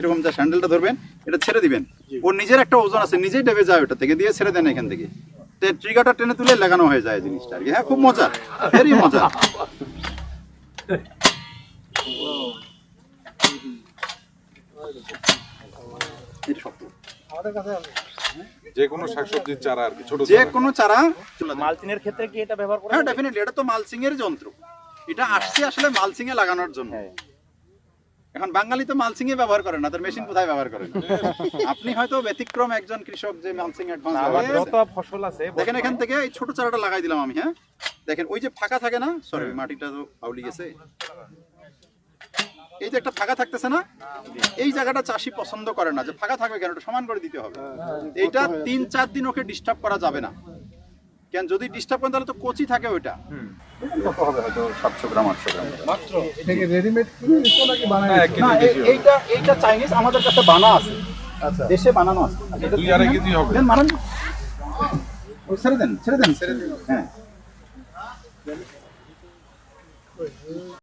এরকম যা স্যান্ডেলটা ধরবেন এটা ছেড়ে দিবেন। ওর নিজের একটা ওজন আছে নিজেই ডেবে যায় ওটা থেকে দিয়ে ছেড়ে দেন এখান থেকে। ট্রিগারটা টেনে তুলে লাগানো হয়ে যায় জিনিসটা আর কি। হ্যাঁ খুব মজা ভেরি মজা। এটা যে কোনো শাকসবজির চারা আর কি ছোট যে চারা। কোনো চারা। তুলে দেন। ক্ষেত্রে কি এটা ব্যবহার করা হ্যাঁ ডেফিনেটলি এটা তো মালসিং এর যন্ত্র। এটা আসছে আসলে মালসিং এ লাগানোর জন্য। হ্যাঁ। এখন বাঙালি তো মালসিং এ ব্যবহার করেন না তার মেশিন কোথায় ব্যবহার করেন আপনি হয়তো ব্যতিক্রম একজন কৃষক যে মালসিং অ্যাডভান্স যত ফসল আছে দেখেন এখান থেকে এই ছোট চারাটা লাগাই দিলাম আমি হ্যাঁ? দেখেন ওই যে ফাঁকা থাকে না? সরি মাটিটা তো আউলি গেছে। এই যে একটা ফাঁকা থাকতেছে না? এই জায়গাটা চাষি পছন্দ করে না যে ফাঁকা থাকবে কেন? ওটা সমান করে দিতে হবে। এইটা তিন চার দিন ওকে ডিস্টার্ব করা যাবে না। কেন? যদি ডিস্টার্ব করেন তাহলে তো কচি থাকে ওইটা। এইটা এইটা চাইনিজ আমাদের কাছে বানা আছে। আচ্ছা। দেশে বানানো আছে। ছেড়ে দেন ছেড়ে দেন ছেড়ে দেন। হ্যাঁ।, হ্যাঁ।